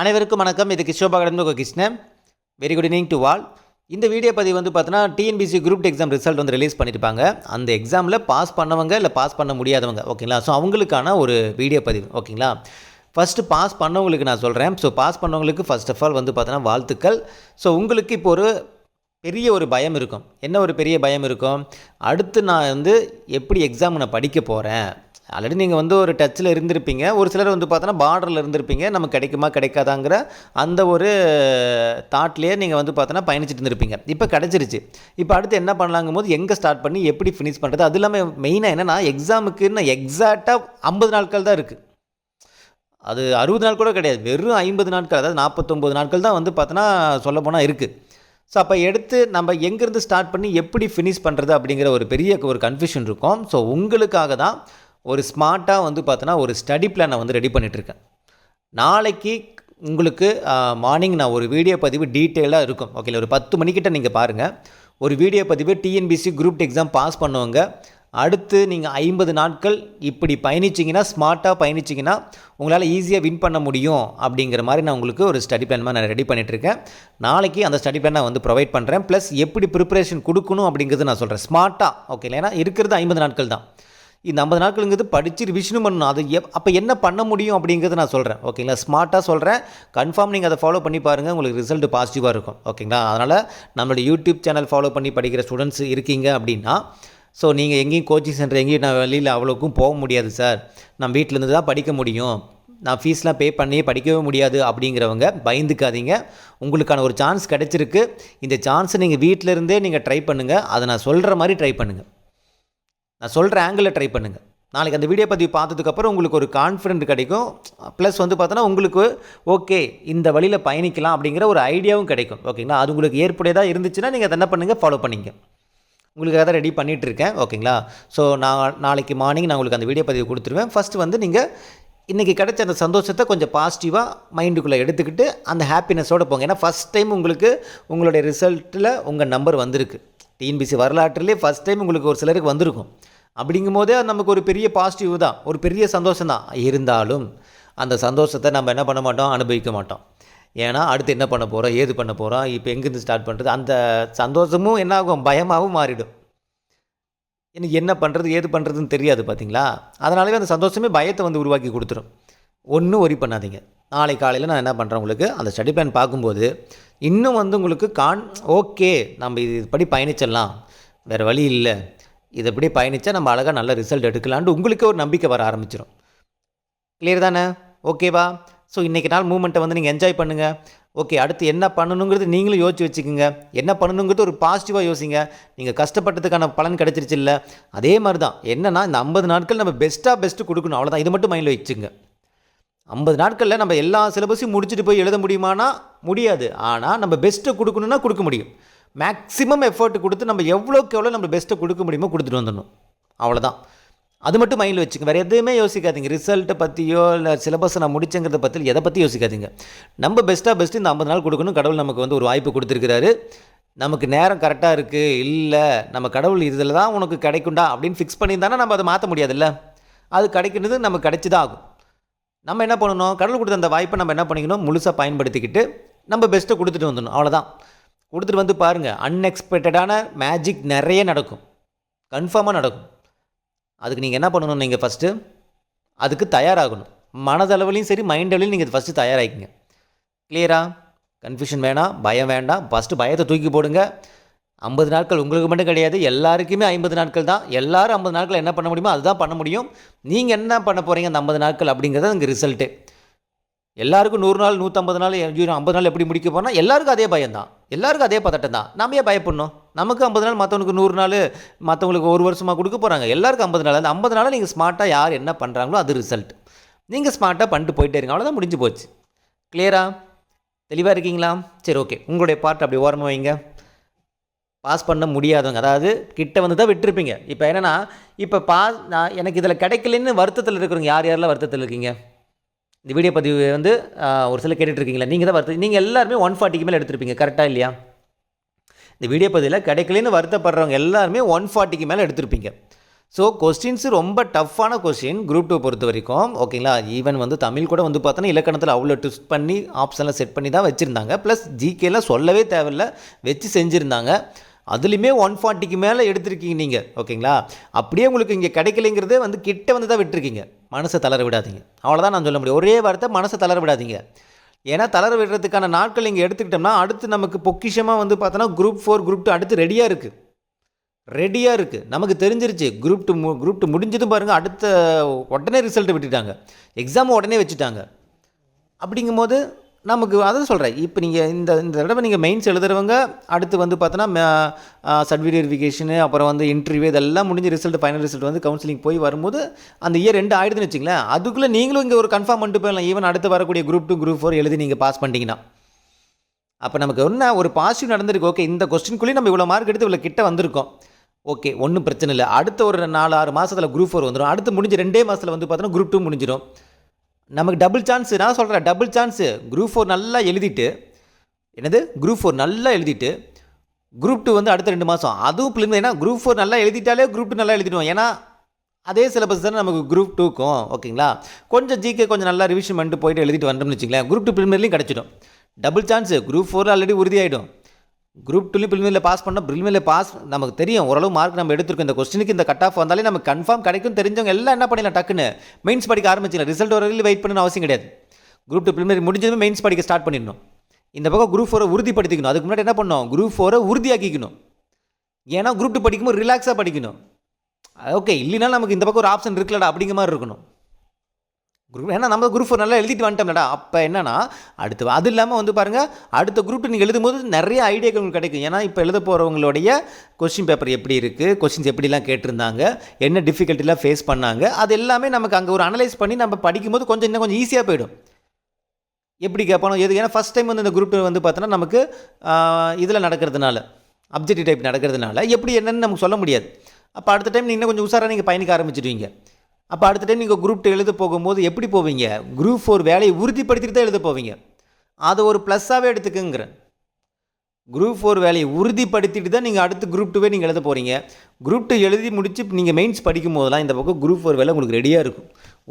அனைவருக்கும் வணக்கம். இது கிஷோபாகடன் Krishnan. Very good evening to all இந்த வீடியோ பதிவு வந்து பார்த்தீங்கன்னா டிஎன்பிசி குரூப் எக்ஸாம் ரிசல்ட் வந்து ரிலீஸ் பண்ணியிருப்பாங்க அந்த எக்ஸாமில் பாஸ் பண்ணவங்க இல்லை பாஸ் பண்ண முடியாதவங்க ஓகேங்களா ஸோ அவங்களுக்கான ஒரு வீடியோ பதிவு ஓகேங்களா ஃபஸ்ட்டு பாஸ் பண்ணவங்களுக்கு நான் சொல்கிறேன் ஸோ பாஸ் பண்ணவங்களுக்கு ஃபர்ஸ்ட் ஆஃப் ஆல் வந்து பார்த்தீங்கன்னா வாழ்த்துக்கள். ஸோ உங்களுக்கு இப்போ ஒரு பெரிய ஒரு பயம் இருக்கும். என்ன ஒரு பெரிய பயம் இருக்கும்? அடுத்து நான் வந்து எப்படி எக்ஸாம் நான் படிக்க போகிறேன் ஆல்ரெடி நீங்கள் வந்து ஒரு டச்சில் இருந்திருப்பீங்க. ஒரு சிலர் வந்து பார்த்தோன்னா பார்டரில் இருந்திருப்பீங்க. நமக்கு கிடைக்குமா கிடைக்காதாங்கிற அந்த ஒரு தாட்லேயே நீங்கள் வந்து பார்த்தோன்னா பயணிச்சுட்டு இருந்திருப்பீங்க. இப்போ கிடச்சிருச்சு. இப்போ அடுத்து என்ன பண்ணலாங்கும் போது எங்கே ஸ்டார்ட் பண்ணி எப்படி ஃபினிஷ் பண்ணுறது அது இல்லாமல் மெயினாக என்னென்னா எக்ஸாமுக்குன்னு எக்ஸாக்டாக ஐம்பது நாட்கள் தான் இருக்குது அது அறுபது நாள் கூட கிடையாது. வெறும் ஐம்பது நாட்கள் அதாவது நாற்பத்தொம்பது நாட்கள் தான் வந்து பார்த்தோன்னா சொல்ல போனால் இருக்குது ஸோ அப்போ எடுத்து நம்ம எங்கேருந்து ஸ்டார்ட் பண்ணி எப்படி ஃபினிஷ் பண்ணுறது அப்படிங்கிற ஒரு பெரிய ஒரு கன்ஃபியூஷன் இருக்கும். ஸோ உங்களுக்காக தான் ஒரு ஸ்மார்ட்டாக வந்து பார்த்தோன்னா ஒரு ஸ்டடி பிளானை வந்து ரெடி பண்ணிகிட்ருக்கேன் நாளைக்கு உங்களுக்கு மார்னிங் நான் ஒரு வீடியோ பதிவு டீட்டெயிலாக இருக்கும். ஓகே ஒரு பத்து மணிக்கிட்ட நீங்கள் பாருங்கள் ஒரு வீடியோ பதிவு டிஎன்பிசி குரூப் எக்ஸாம் பாஸ் பண்ணுவங்க. அடுத்து நீங்கள் ஐம்பது நாட்கள் இப்படி பயணிச்சிங்கன்னா ஸ்மார்ட்டாக பயணிச்சிங்கன்னா உங்களால் ஈஸியாக வின் பண்ண முடியும் அப்படிங்கிற மாதிரி நான் உங்களுக்கு ஒரு ஸ்டடி பிளான் மாதிரி நான் ரெடி பண்ணிகிட்ருக்கேன் நாளைக்கு அந்த ஸ்டடி பிளான் நான் வந்து ப்ரொவைட் பண்ணுறேன் ப்ளஸ் எப்படி ப்ரிப்பரேஷன் கொடுக்கணும் அப்படிங்கிறது நான் சொல்கிறேன் ஸ்மார்ட்டாக ஓகே ஏன்னா இருக்கிறது ஐம்பது நாட்கள் தான். இந்த ஐம்பது நாட்களுங்கிறது படித்து ரிவிஷனும் பண்ணணும். அது எப் அப்போ என்ன பண்ண முடியும் அப்படிங்கிறத நான் சொல்கிறேன் ஓகேங்களா? ஸ்மார்ட்டாக சொல்கிறேன் கன்ஃபார்ம் நீங்கள் அதை ஃபாலோ பண்ணி பாருங்கள் உங்களுக்கு ரிசல்ட் பாசிட்டிவாக இருக்கும். ஓகேங்களா? அதனால் நம்மளோட யூடியூப் சேனல் ஃபாலோ பண்ணி படிக்கிற ஸ்டூடெண்ட்ஸ் இருக்கீங்க அப்படின்னா ஸோ நீங்கள் எங்கேயும் கோச்சிங் சென்டர் எங்கேயும் நான் வெளியில் அவ்வளோக்கும் போக முடியாது சார் நான் வீட்டிலேருந்து தான் படிக்க முடியும். நான் ஃபீஸ்லாம் பே பண்ணி படிக்கவே முடியாது அப்படிங்கிறவங்க பயந்துக்காதீங்க. உங்களுக்கான ஒரு சான்ஸ் கிடச்சிருக்கு. இந்த சான்ஸை நீங்கள் வீட்டிலருந்தே நீங்கள் ட்ரை பண்ணுங்கள் அதை நான் சொல்கிற மாதிரி ட்ரை பண்ணுங்கள் நான் சொல்கிற ஆங்கிளில் ட்ரை பண்ணுங்கள் நாளைக்கு அந்த வீடியோ பதிவு பார்த்ததுக்கப்புறம் உங்களுக்கு ஒரு கான்ஃபிடென்ட் கிடைக்கும். ப்ளஸ் வந்து பார்த்தோன்னா உங்களுக்கு ஓகே இந்த வழியில் பயணிக்கலாம் அப்படிங்கிற ஒரு ஐடியாவும் கிடைக்கும். ஓகேங்களா அது உங்களுக்கு ஏற்புடையதாக இருந்துச்சுன்னா நீங்கள் அதை என்ன பண்ணுங்கள் ஃபாலோ பண்ணிங்க. உங்களுக்கு அதை ரெடி பண்ணிகிட்டு இருக்கேன். ஓகேங்களா ஸோ நான் நாளைக்கு மார்னிங் நான் உங்களுக்கு அந்த வீடியோ பதிவு கொடுத்துருவேன். ஃபஸ்ட்டு வந்து நீங்கள் இன்றைக்கி கிடைச்ச அந்த சந்தோஷத்தை கொஞ்சம் பாசிட்டிவாக மைண்டுக்குள்ளே எடுத்துக்கிட்டு அந்த ஹாப்பினஸோடு போங்க. ஏன்னா ஃபஸ்ட் டைம் உங்களுக்கு உங்களுடைய ரிசல்ட்டில் உங்கள் நம்பர் வந்திருக்கு. டிஎன்பிசி வரலாற்றிலே ஃபஸ்ட் டைம் உங்களுக்கு ஒரு சிலருக்கு வந்திருக்கும். அப்படிங்கும் போதே நமக்கு ஒரு பெரிய பாசிட்டிவ் தான். ஒரு பெரிய சந்தோஷம் தான். இருந்தாலும் அந்த சந்தோஷத்தை நம்ம என்ன பண்ண மாட்டோம்? அனுபவிக்க மாட்டோம். ஏன்னா அடுத்து என்ன பண்ண போகிறோம் ஏது பண்ண போகிறோம் இப்போ எங்கேருந்து ஸ்டார்ட் பண்ணுறது அந்த சந்தோஷமும் என்னாகும் பயமாகவும் மாறிடும். எனக்கு என்ன பண்ணுறது ஏது பண்ணுறதுன்னு தெரியாது பார்த்தீங்களா அதனாலவே அந்த சந்தோஷமே பயத்தை வந்து உருவாக்கி கொடுத்துரும். ஒன்றும் ஒரி பண்ணாதீங்க. நாளை காலையில் நான் என்ன பண்ணுறேன் உங்களுக்கு? அந்த ஸ்டடி பிளான் பார்க்கும்போது இன்னும் வந்து உங்களுக்கு கான் ஓகே நம்ம இது படி பயணிச்சிடலாம். வேறு வழி இல்லை. இதைப்படி பயணித்தா நம்ம அழகாக நல்ல ரிசல்ட் எடுக்கலான்ட்டு உங்களுக்கே ஒரு நம்பிக்கை வர ஆரம்பிச்சிடும் கிளியர் தானே? ஓகேவா ஸோ இன்றைக்கி நாள் மூமெண்ட்டை வந்து நீங்கள் என்ஜாய் பண்ணுங்கள் ஓகே அடுத்து என்ன பண்ணணுங்கிறது நீங்களும் யோசிச்சு வச்சுக்கோங்க. என்ன பண்ணணுங்கிறது ஒரு பாசிட்டிவாக யோசிங்க. நீங்கள் கஷ்டப்பட்டதுக்கான பலன் கிடச்சிருச்சு இல்லை? அதே மாதிரி தான் என்னென்னா இந்த ஐம்பது நாட்கள் நம்ம பெஸ்ட்டாக பெஸ்ட்டு கொடுக்கணும். அவ்வளோதான் இது மட்டும் மைண்டில் வச்சுங்க. ஐம்பது நாட்களில் நம்ம எல்லா சிலபஸையும் முடிச்சுட்டு போய் எழுத முடியுமானா முடியாது. ஆனால் நம்ம பெஸ்ட்டை கொடுக்கணுன்னா கொடுக்க முடியும். மேக்ஸிமம் எஃபர்ட் கொடுத்து நம்ம எவ்வளோக்கு எவ்வளோ நம்ம பெஸ்ட்டை கொடுக்க முடியுமோ கொடுத்துட்டு வந்துடணும். அவ்வளோதான். அது மட்டும் மைண்டில் வச்சுங்க வேறு எதுவுமே யோசிக்காதீங்க. ரிசல்ட்டை பற்றியோ இல்லை சிலபஸை நான் முடிச்சங்கிறத பற்றி எதை பற்றி யோசிக்காதீங்க. நம்ம பெஸ்ட்டாக பெஸ்ட்டு இந்த ஐம்பது நாள் கொடுக்கணும். கடவுள் நமக்கு வந்து ஒரு வாய்ப்பு கொடுத்துருக்கிறாரு. நமக்கு நேரம் கரெக்டாக இருக்குது இல்லை நம்ம கடவுள் இதில் தான் உனக்கு கிடைக்குண்டா அப்படின்னு ஃபிக்ஸ் பண்ணியிருந்தானா நம்ம அதை மாற்ற முடியாதுல்ல. அது கிடைக்கிறது நமக்கு கிடைச்சி தான் ஆகும். நம்ம என்ன பண்ணணும்? கடவுள் கொடுத்த அந்த வாய்ப்பை நம்ம என்ன பண்ணிக்கணும்? முழுசாக பயன்படுத்திக்கிட்டு நம்ம பெஸ்ட்டை கொடுத்துட்டு வந்துடணும். அவ்வளோதான் கொடுத்துட்டு வந்து பாருங்கள் அன்எக்ஸ்பெக்டடான மேஜிக் நிறைய நடக்கும். கன்ஃபார்மாக நடக்கும். அதுக்கு நீங்கள் என்ன பண்ணணும்? நீங்கள் ஃபஸ்ட்டு அதுக்கு தயாராகணும். மனதளவுலையும் சரி மைண்ட் அளவுலையும் நீங்கள் ஃபஸ்ட்டு தயாராகிங்க கிளியரா கன்ஃபியூஷன் வேணாம் பயம் வேண்டாம். ஃபஸ்ட்டு பயத்தை தூக்கி போடுங்க. ஐம்பது நாட்கள் உங்களுக்கு மட்டும் கிடையாது எல்லாருக்குமே ஐம்பது நாட்கள் தான். எல்லோரும் ஐம்பது நாட்கள் என்ன பண்ண முடியுமோ அதுதான் பண்ண முடியும். நீங்கள் என்ன பண்ண போகிறீங்க அந்த ஐம்பது நாட்கள் அப்படிங்கிறது அங்கே ரிசல்ட்டு எல்லாருக்கும் நூறு நாள் நூற்றம்பது நாள் ஐம்பது நாள் எப்படி முடிக்க போனால் எல்லாருக்கும் அதே பயம் தான் எல்லாருக்கும் அதே பதட்டம் தான். நம்ம ஏன் பயப்படணும். நமக்கு ஐம்பது நாள் மற்றவனுக்கு நூறு நாள் மற்றவங்களுக்கு ஒரு வருஷமாக கொடுக்க போகிறாங்க எல்லாருக்கும் ஐம்பது நாள். அந்த ஐம்பது நாளில் நீங்கள் ஸ்மார்ட்டாக யார் என்ன பண்ணுறாங்களோ அது ரிசல்ட் நீங்கள் ஸ்மார்ட்டாக பண்ணிட்டு போயிட்டே இருங்க. அவ்வளோதான் முடிஞ்சு போச்சு. கிளியரா தெளிவாக இருக்கீங்களா? சரி ஓகே உங்களுடைய பார்ட் அப்படி ஓரமாக வைங்க. பாஸ் பண்ண முடியாதவங்க. அதாவது கிட்ட வந்து தான் விட்டுருப்பீங்க. இப்போ என்னென்னா இப்போ பாஸ் நான் எனக்கு இதில் கிடைக்கலன்னு வருத்தத்தில் இருக்கிறவங்க யார் யாரெல்லாம் வருத்தத்தில் இருக்கீங்க? இந்த வீடியோ பதிவு வந்து ஒரு சில கேட்டுட்ருக்கீங்களா? நீங்கள் தான் வருத்த நீங்கள் எல்லாருமே ஒன் ஃபார்ட்டிக்கு மேலே எடுத்திருப்பீங்க கரெக்டாக இல்லையா? இந்த வீடியோ பதிவில் கிடைக்கலன்னு வருத்தப்படுறவங்க எல்லாருமே ஒன் ஃபார்ட்டிக்கு மேலே எடுத்திருப்பீங்க. ஸோ கொஸ்டின்ஸ் ரொம்ப டஃப்பான கொஸ்டின் குரூப் டூ பொறுத்த வரைக்கும் ஓகேங்களா ஈவன் வந்து தமிழ் கூட வந்து பார்த்தோன்னா இலக்கணத்தில் அவ்வளோ ட்விஸ்ட் பண்ணி ஆப்ஷன்லாம் செட் பண்ணி தான் வச்சுருந்தாங்க. ப்ளஸ் ஜிகேலாம் சொல்லவே தேவையில்ல வச்சு செஞ்சுருந்தாங்க. அதுலேயுமே ஒன் ஃபார்ட்டிக்கு மேலே எடுத்திருக்கீங்க நீங்கள் ஓகேங்களா அப்படியே உங்களுக்கு இங்கே கிடைக்கலைங்கிறதே வந்து கிட்ட வந்து தான் விட்டுருக்கீங்க. மனசை தளர விடாதீங்க. அவ்வளோதான் நான் சொல்ல முடியும். ஒரே வார்த்தை மனசை தளர விடாதீங்க. ஏன்னா தளர விடுறதுக்கான நாட்கள் இங்கே எடுத்துக்கிட்டோம்னா அடுத்து நமக்கு பொக்கிஷமாக வந்து பார்த்தோன்னா குரூப் ஃபோர் குரூப் டூ அடுத்து ரெடியாக இருக்குது ரெடியாக இருக்குது நமக்கு தெரிஞ்சிருச்சு. குரூப் டூ மு குரூப் டூ முடிஞ்சதும் பாருங்கள் அடுத்த உடனே ரிசல்ட்டு விட்டுட்டாங்க. எக்ஸாம் உடனே வச்சுட்டாங்க. அப்படிங்கும்போது நமக்கு அதை சொல்கிறேன் இப்போ நீங்கள் இந்த இந்த தடவை நீங்கள் மெயின்ஸ் எழுதுறவங்க அடுத்து வந்து பார்த்தோன்னா சர்டிஃபிகேட் வெரிஃபிகேஷனு அப்புறம் வந்து இன்டர்வியூ இதெல்லாம் முடிஞ்சு ரிசல்ட் ஃபைனல் ரிசல்ட் வந்து கவுன்சிலிங் போய் வரும்போது அந்த இயர் ரெண்டு ஆயிடுதுன்னு வச்சிங்களேன் அதுக்குள்ளே நீங்களும் இங்கே ஒரு கன்ஃபார்ம் பண்ணிட்டு போயிடலாம். ஈவன் அடுத்து வரக்கூடிய குரூப் டூ குரூப் ஃபோர் எழுதி நீங்கள் பாஸ் பண்ணிட்டீங்கன்னா. அப்போ நமக்கு என்ன ஒரு பாசிட்டிவ் நடந்திருக்கு. ஓகே இந்த கொஸ்டின்குள்ளேயும் நம்ம இவ்வளோ மார்க் எடுத்து இவ்வளோ கிட்ட வந்திருக்கோம். ஓகே ஒன்றும் பிரச்சனை இல்லை. அடுத்த ஒரு நாலு ஆறு மாதத்தில் குரூப் ஃபோர் வந்துடும் அடுத்து முடிஞ்சு ரெண்டே மாதத்தில் வந்து பார்த்தோன்னா குரூப் டூ முடிஞ்சிடும் நமக்கு டபுள் சான்ஸு நான் சொல்கிறேன் டபுள் சான்ஸு குரூப் ஃபோர் நல்லா எழுதிட்டு என்னது? குரூப் ஃபோர் நல்லா எழுதிட்டு குரூப் டூ வந்து அடுத்த ரெண்டு மாதம் அதுவும் பிள்ளைங்க ஏன்னா குரூப் ஃபோர் நல்லா எழுதிட்டாலே குரூப் டூ நல்லா எழுதிடுவோம். ஏன்னா அதே சிலபஸ் தானே நமக்கு குரூப் டூக்கும் ஓகேங்களா? கொஞ்சம் ஜிகே கொஞ்சம் நல்லா ரிவிஷன் பண்ணிட்டு போயிட்டு எழுதிட்டு வந்தோம்னு வச்சுங்களேன் குரூப் டூ ப்ரிலிமினரிலையும் கிடச்சிடும். Double chance group four already உறுதியாகிடும் group டூலையும் ப்ரிலிமினரியில் பாஸ் பண்ணால் ப்ரிலிமினரியில் பாஸ் நமக்கு தெரியும். ஓரளவு மார்க் நம்ம எடுத்திருக்கோம். இந்த கொஸ்டினுக்கு இந்த கட் ஆஃப் வந்தாலே நமக்கு கன்ஃபார்ம் கிடைக்கும் தெரிஞ்சவங்க எல்லாம் என்ன பண்ணிடலாம்? டக்குன்னு மெயின்ஸ் படிக்க ஆரம்பிச்சிடலாம். ரிசல்ட் வரையில் வெயிட் பண்ணணும் அவசியம் கிடையாது. குரூப் டூ ப்ரிலிமினரி முடிஞ்சதுமே மெயின்ஸ் படிக்க ஸ்டார்ட் பண்ணிடணும். இந்த பக்கம் குரூப் ஃபோரை உறுதிப்படுத்திக்கணும். அதுக்கு முன்னாடி என்ன பண்ணும் குரூப் ஃபோரை உறுதியாக்கிக்கணும். ஏன்னா குரூப் டூ படிக்கும்போது ரிலாக்ஸாக படிக்கணும். ஓகே இல்லைனா நமக்கு இந்த பக்கம் ஒரு ஆப்ஷன் இருக்குல்லடா அப்படிங்கிற மாதிரி இருக்கணும். குரூப் ஏன்னா நம்ம குரூப் நல்லா எழுதிட்டு வந்துட்டோம்லடா. அப்போ என்னன்னா அடுத்து அது இல்லாமல் வந்து பாருங்கள் அடுத்த குரூப் நீங்கள் எழுதும்போது நிறைய ஐடியாக்கள் உங்களுக்கு கிடைக்கும். ஏன்னா இப்போ எழுத போகிறவங்களுடைய கொஸ்டின் பேப்பர் எப்படி இருக்குது கொஸ்டின்ஸ் எப்படிலாம் கேட்டிருந்தாங்க என்ன டிஃபிகல்ட்டிலாம் ஃபேஸ் பண்ணாங்க அது எல்லாமே நமக்கு அங்கே ஒரு அனலைஸ் பண்ணி நம்ம படிக்கும்போது கொஞ்சம் இன்னும் கொஞ்சம் ஈஸியாக போயிடும். எப்படி கேட்பானோ எது ஏன்னா ஃபஸ்ட் டைம் வந்து இந்த குரூப் வந்து பார்த்தோன்னா நமக்கு இதில் நடக்கிறதுனால அப்ஜெக்டிவ் டைப் நடக்கிறதுனால எப்படி என்னென்னு நமக்கு சொல்ல முடியாது. அப்போ அடுத்த டைம் நீங்கள் இன்னும் கொஞ்சம் உஷாராக நீங்கள் பயணிக்க ஆரம்பிச்சிடுவீங்க. அப்போ அடுத்த டைம் நீங்கள் குரூப் டூ எழுத போகும்போது எப்படி போவீங்க? குரூப் ஃபோர் வேலையை உறுதிப்படுத்திட்டு தான் எழுத போவீங்க. அதை ஒரு ப்ளஸ்ஸாகவே எடுத்துக்கங்கிறேன். குரூப் ஃபோர் வேலையை உறுதிப்படுத்திட்டு தான் நீங்கள் அடுத்து குரூப் டூவே நீங்கள் எழுத போகிறீங்க குரூப் டூ எழுதி முடிச்சு நீங்கள் மெயின்ஸ் படிக்கும் போதெல்லாம் இந்த பக்கம் குரூப் ஃபோர் வேலை உங்களுக்கு ரெடியாக இருக்கும்.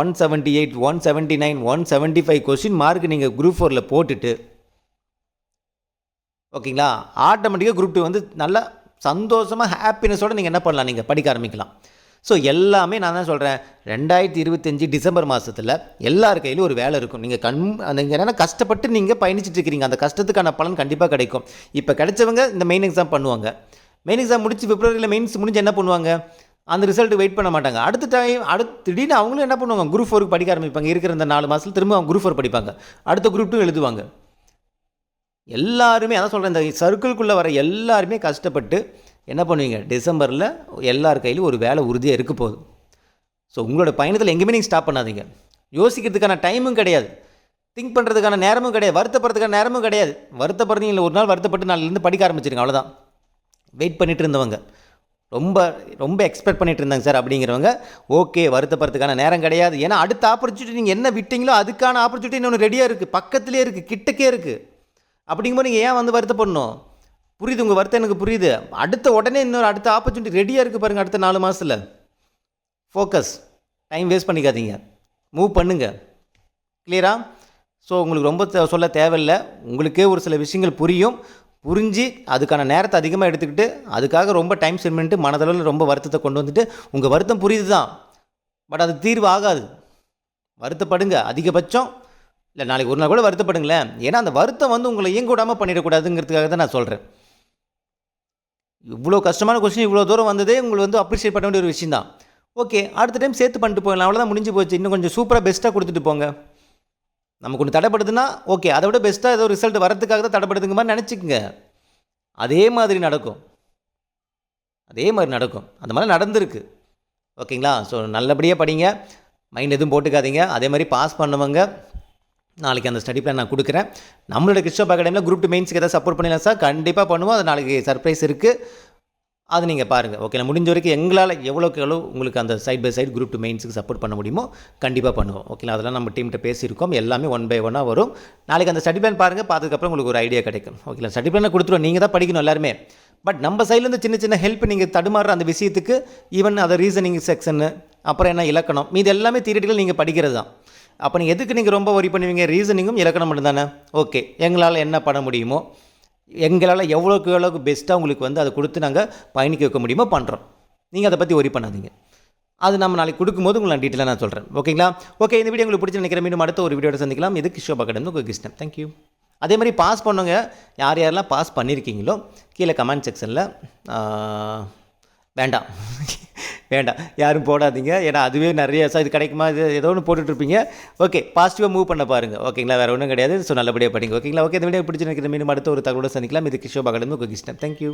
One seventy eight one seventy nine one seventy five question mark நீங்கள் குரூப் ஃபோரில் போட்டுட்டு ஓகேங்களா ஆட்டோமேட்டிக்காக குரூப் டூ வந்து நல்லா சந்தோஷமாக ஹாப்பினஸோடு நீங்கள் என்ன பண்ணலாம்? நீங்கள் படிக்க ஆரம்பிக்கலாம். ஸோ எல்லாமே நான் தான் சொல்கிறேன் ரெண்டாயிரத்தி இருபத்தஞ்சி டிசம்பர் மாதத்தில் எல்லார் கையிலும் ஒரு வேலை இருக்கும். நீங்கள் கண் அந்த என்னென்னா கஷ்டப்பட்டு நீங்கள் பயணிச்சுட்டு இருக்கிறீங்க அந்த கஷ்டத்துக்கான பலன் கண்டிப்பாக கிடைக்கும். இப்போ கிடைச்சவங்க இந்த மெயின் எக்ஸாம் பண்ணுவாங்க. மெயின் எக்ஸாம் முடிச்சு பிப்ரவரியில் மெயின்ஸ் முடிஞ்சு என்ன பண்ணுவாங்க? அந்த ரிசல்ட்டு வெயிட் பண்ண மாட்டாங்க. அடுத்த டைம் அடுத்து திடீர்னு அவங்களும் என்ன பண்ணுவாங்க? குரூப் ஃபோருக்கு படிக்க ஆரம்பிப்பாங்க. இருக்கிற இந்த நாலு மாதத்தில் திரும்ப அவங்க குரூப் ஃபோர் படிப்பாங்க. அடுத்த குரூப் டூ எழுதுவாங்க. எல்லாருமே அதான் சொல்கிறேன் இந்த சர்க்கிள்குள்ளே வர எல்லாருமே கஷ்டப்பட்டு என்ன பண்ணுவீங்க? டிசம்பரில் எல்லார் கையிலும் ஒரு வேலை உறுதியாக இருக்க போகுது. ஸோ உங்களோட பயணத்தில் எங்கேயுமே நீங்கள் ஸ்டாப் பண்ணாதீங்க. யோசிக்கிறதுக்கான டைமும் கிடையாது. திங்க் பண்ணுறதுக்கான நேரமும் கிடையாது. வருத்தப்படுறதுக்கான நேரமும் கிடையாது. வருத்தப்படுறீங்களா ஒரு நாள் வருத்தப்பட்டு நாளிலேருந்து படிக்க ஆரம்பிச்சிருங்க அவ்வளோதான் வெயிட் பண்ணிட்டு இருந்தவங்க. ரொம்ப ரொம்ப எக்ஸ்பெக்ட் பண்ணிட்டு இருந்தாங்க சார் அப்படிங்கிறவங்க ஓகே வருத்தப்படுறதுக்கான நேரம் கிடையாது. ஏன்னா அடுத்த ஆப்பர்ச்சுனிட்டி நீங்கள் என்ன விட்டீங்களோ அதுக்கான ஆப்பர்ச்சுனிட்டி இன்னொன்று ரெடியாக இருக்குது பக்கத்துலேயே இருக்குது கிட்டக்கே இருக்குது அப்படிங்கும்போது நீங்கள் ஏன் வந்து வருத்தப்படணும்? புரியுது உங்கள் வருத்தம் எனக்கு புரியுது. அடுத்த உடனே இன்னொரு அடுத்த ஆப்பர்ச்சுனிட்டி ரெடியாக இருக்குது பாருங்கள் அடுத்த நாலு மாதத்தில் ஃபோக்கஸ் டைம் வேஸ்ட் பண்ணிக்காதீங்க. மூவ் பண்ணுங்கள் கிளியரா ஸோ உங்களுக்கு ரொம்ப சொல்ல தேவையில்லை. உங்களுக்கே ஒரு சில விஷயங்கள் புரியும். புரிஞ்சு அதுக்கான நேரத்தை அதிகமாக எடுத்துக்கிட்டு அதுக்காக ரொம்ப டைம் ஸ்பெண்ட் பண்ணிட்டு மனதளவில் ரொம்ப வருத்தத்தை கொண்டு வந்துட்டு உங்கள் வருத்தம் புரியுது தான் பட் அது தீர்வு ஆகாது. வருத்தப்படுங்க. அதிகபட்சம். இல்லை நாளைக்கு ஒரு நாள் கூட வருத்தப்படுங்களேன். ஏன்னா அந்த வருத்தம் வந்து உங்களை இயங்க விடாமல் பண்ணிடக்கூடாதுங்கிறதுக்காக தான் நான் சொல்கிறேன் இவ்வளோ கஷ்டமான கொஸ்டின் இவ்வளோ தூரம் வந்ததே உங்களுக்கு வந்து அப்ரிஷியேட் பண்ண வேண்டிய ஒரு விஷயம் தான் ஓகே அடுத்த டைம் சேர்த்து பண்ணிட்டு போயிடலாம். அவ்வளோதான் முடிஞ்சு போச்சு. இன்னும் கொஞ்சம் சூப்பராக பெஸ்ட்டாக கொடுத்துட்டு போங்க. நமக்கு ஒன்று தடைப்படுதுன்னா ஓகே அதை விட பெஸ்ட்டாக ஏதோ ரிசல்ட் வரதுக்காக தான் தடைப்படுதுங்க மாதிரி நினச்சிக்கங்க. அதே மாதிரி நடக்கும். அதே மாதிரி நடக்கும். அந்த மாதிரி நடந்திருக்கு. ஓகேங்களா ஸோ நல்லபடியாக படிங்க. மைண்ட் எதுவும் போட்டுக்காதீங்க. அதே மாதிரி பாஸ் பண்ணவங்க நாளைக்கு அந்த ஸ்டடி பிளான் நான் கொடுக்குறேன். நம்மளோட கிறிஸ்டோப் அகாடமியில் குரூப் டூ மெயின்ஸ்க்கு ஏதாவது சப்போர்ட் பண்ணலாம் சார் கண்டிப்பாக பண்ணுவோம். அது நாளைக்கு சர்ப்ரைஸ் இருக்குது அது நீங்கள் பாருங்கள் ஓகே முடிஞ்ச வரைக்கும் எங்களால் எவ்வளோக்கு எவ்வளோ உங்களுக்கு அந்த side by side group two மெயின்ஸுக்கு support பண்ண முடியுமோ கண்டிப்பாக பண்ணுவோம். ஓகேங்களா அதெல்லாம் நம்ம டீம்கிட்ட பேசியிருக்கோம். எல்லாமே ஒன் பை ஒன்னாக வரும். நாளைக்கு அந்த ஸ்டடி பிளான் பாருங்கள் பார்த்ததுக்கப்புறம் உங்களுக்கு ஒரு ஐடியா கிடைக்கும். ஓகேங்களா ஸ்டடி பிளானை கொடுத்துருவோம். நீங்கள் தான் படிக்கணும் எல்லாருமே. பட் நம்ம சைட்லேருந்து சின்ன சின்ன ஹெல்ப் நீங்கள் தடுமாறுற அந்த விஷயத்துக்கு ஈவன் அதை ரீசனிங் செக்ஷனு அப்புறம் என்ன இலக்கணம் மீது எல்லாமே தியரிட்டிக்கல் நீங்கள் படிக்கிறது தான். அப்போ நீங்கள் எதுக்கு நீங்கள் ரொம்ப ஒரி பண்ணுவீங்க? ரீசனிங்கும் இலக்கணம் மட்டும் தானே ஓகே எங்களால் என்ன பண்ண முடியுமோ எங்களால் எவ்வளோக்கு எவ்வளோக்கு பெஸ்ட்டாக உங்களுக்கு வந்து அதை கொடுத்து நாங்கள் பயணிக்க வைக்க முடியுமோ பண்ணுறோம் நீங்கள் அதை பற்றி ஒரி பண்ணாதீங்க. அது நம்ம நாளைக்கு கொடுக்கும்போது உங்களுக்கு நான் டீட்டெயிலாக நான் சொல்கிறேன் ஓகேங்களா ஓகே இந்த வீடியோ உங்களுக்கு பிடிச்சி நினைக்கிற மீண்டும் அடுத்த ஒரு வீடியோட சந்திக்கலாம். இது கிஷோபா கடந்து உங்கள் கிருஷ்ணன். தேங்க்யூ அதே மாதிரி பாஸ் பண்ணவங்க யார் யாரெல்லாம் பாஸ் பண்ணியிருக்கீங்களோ கீழே கமெண்ட் செக்ஷனில் வேண்டாம். வேண்டாம். யாரும் போடாதீங்க. ஏன்னா அதுவே நிறைய சார் இது கிடைக்குமா? இது ஏதோ ஒன்று போட்டுட்ருப்பீங்க. ஓகே பாசிட்டிவாக மூவ் பண்ண பாருங்கள் ஓகேங்களா வேறு ஒன்றும் கிடையாது. ஸோ நல்லபடியாக படிங்க. ஓகேங்களா ஓகே இந்த வீடியோ பிடிச்சி நினைக்கிற மீண்டும் அடுத்த ஒரு தகவலோட சந்திக்கலாம். இது கிஷோபா கடந்து உங்கள் கிருஷ்ணன். தேங்க்யூ